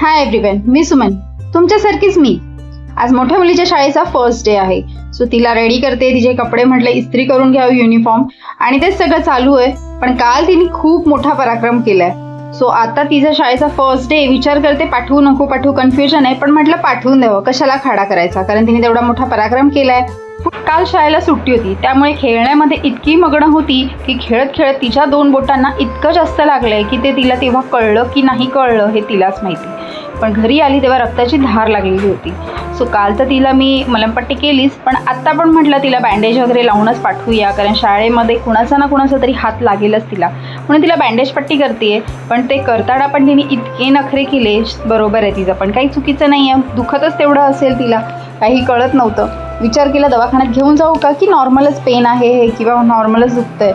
Hi everyone मी सुमन. तुमच्यासारखीच मी. आज मोठ्या मुलीच्या शाळेचा फर्स्ट डे आहे. सो तिला रेडी करते. तिचे कपडे म्हटले इस्त्री करून घ्यावं युनिफॉर्म आणि तेच सगळं चालू आहे. पण काल तिने खूप मोठा पराक्रम केलाय. सो आता तिचा शाळेचा फर्स्ट डे विचार करते पाठवू नको पाठवू कन्फ्युजन आहे. पण म्हटलं पाठवून द्यावं. कशाला खाडा करायचा? कारण तिने तेवढा मोठा पराक्रम केलाय. काल शाळेला सुट्टी होती. त्यामुळे खेळण्यामध्ये इतकी मग्न होती की खेळत खेळत तिच्या दोन बोटांना इतकं जास्त लागलंय की ते तिला तेव्हा कळलं की नाही कळलं हे तिलाच माहिती. पण घरी आली तेव्हा रक्ताची धार लागलेली होती. सो काल तर तिला मी मलमपट्टी केलीच पण आत्ता पण म्हटलं तिला बँडेज वगैरे लावूनच पाठवूया कारण शाळेमध्ये कुणाचा ना कुणाचा तरी हात लागेलच तिला. म्हणून तिला बँडेज पट्टी करते पण ते करताना पण तिने इतके नखरे केले बरोबर आहे तिचं पण काही चुकीचं नाही आहे दुखतच तेवढं असेल तिला काही कळत नव्हतं. विचार केला दवाखान्यात घेऊन जाऊ का? की नॉर्मलच पेन आहे हे किंवा नॉर्मलच दुखतंय?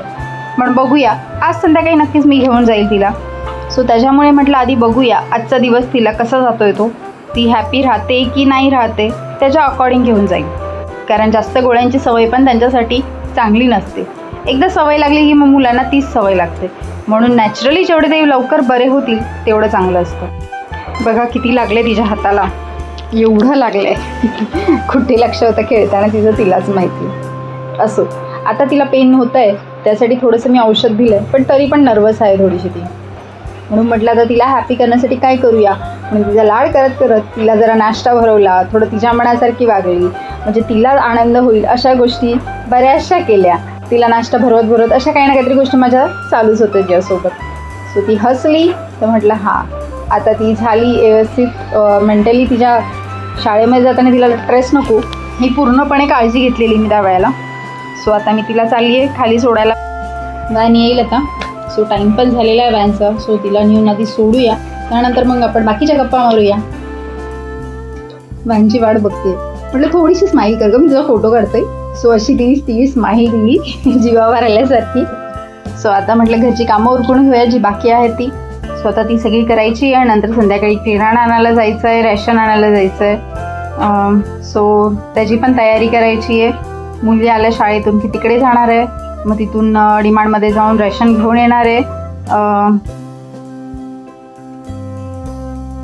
पण बघूया. आज संध्याकाळी नक्कीच मी घेऊन जाईल तिला. सो त्याच्यामुळे म्हटलं आधी बघूया. आजचा दिवस तिला कसा जातोय तो? ती हॅपी राहते की नाही राहते? त्याच्या अकॉर्डिंग घेऊन जाईल. कारण जास्त गोळ्यांची सवय पण त्यांच्यासाठी चांगली नसते. एकदा सवय लागली की मग मुलांना तीच सवय लागते. म्हणून नॅचरली जेवढे ते लवकर बरे होतील तेवढं चांगलं असतं. बघा किती लागले तिच्या हाताला. एवढं आहे कुठे लक्ष होतं खेळताना तिचं तिलाच माहिती. असो. आता तिला पेन होत आहे त्यासाठी थोडंसं मी औषध दिलं आहे पण तरी पण नर्वस आहे थोडीशी ती. म्हणून म्हटलं आता तिला हॅपी करण्यासाठी काय करूया? म्हणून तिचा लाड करत करत तिला जरा नाश्ता भरवला. थोडं तिच्या मनासारखी वागली. म्हणजे तिला आनंद होईल अशा गोष्टी बऱ्याचशा केल्या. तिला नाश्ता भरवत भरवत अशा काही ना काहीतरी गोष्टी माझ्या चालूच होत्या तिच्यासोबत. सो ती हसली. तर म्हटलं हां. आता ती झाली व्यवस्थित मेंटली तिच्या शाळेमध्ये जाताना तिला ट्रेस नको. ही पूर्णपणे काळजी घेतलेली मी त्या वेळेला सो आता मी तिला चालली आहे खाली सोडायला. व्हॅन येईल आता. सो टाईम पण झालेला आहे व्हॅनचा सो तिला नेऊन आधी सोडूया. त्यानंतर मग आपण बाकीच्या गप्पा मारूया. व्हॅनची वाट बघते. म्हटलं थोडीशी स्माईल कर ग. मी तुझा फोटो काढते सो अशी ती ती स्माईल दिली जीवावर आल्यासारखी. सो आता म्हटलं घरची कामं उरकून घेऊया. जी बाकी आहे ती. स्वतः ती सगळी करायची आणि नंतर संध्याकाळी किराणा आणायला जायचं आहे रॅशन आणायला जायचं आहे सो त्याची पण तयारी करायची आहे. मुली आल्या शाळेतून की तिकडे जाणार आहे. मग तिथून डिमांडमध्ये जाऊन रॅशन घेऊन येणार आहे.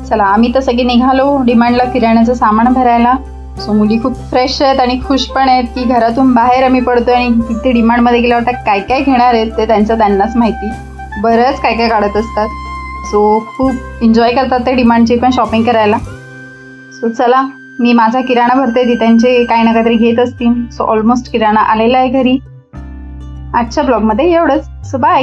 चला आम्ही तर सगळे निघालो डिमांडला किराण्याचं सामान भरायला. सो मुली खूप फ्रेश आहेत आणि खुश पण आहेत की घरातून बाहेर आम्ही पडतोय आणि तिथे डिमांडमध्ये गेल्यावर काय काय घेणार आहेत ते त्यांचं त्यांनाच माहिती. बरंच काय काय काढत असतात. सो खूप एन्जॉय करतात ते डिमांडची पण शॉपिंग करायला. सो चला मी माझा किराणा भरते ती त्यांचे काही ना काहीतरी घेत असतील. सो ऑलमोस्ट किराणा आलेला आहे घरी. आजच्या ब्लॉगमध्ये एवढंच. So bye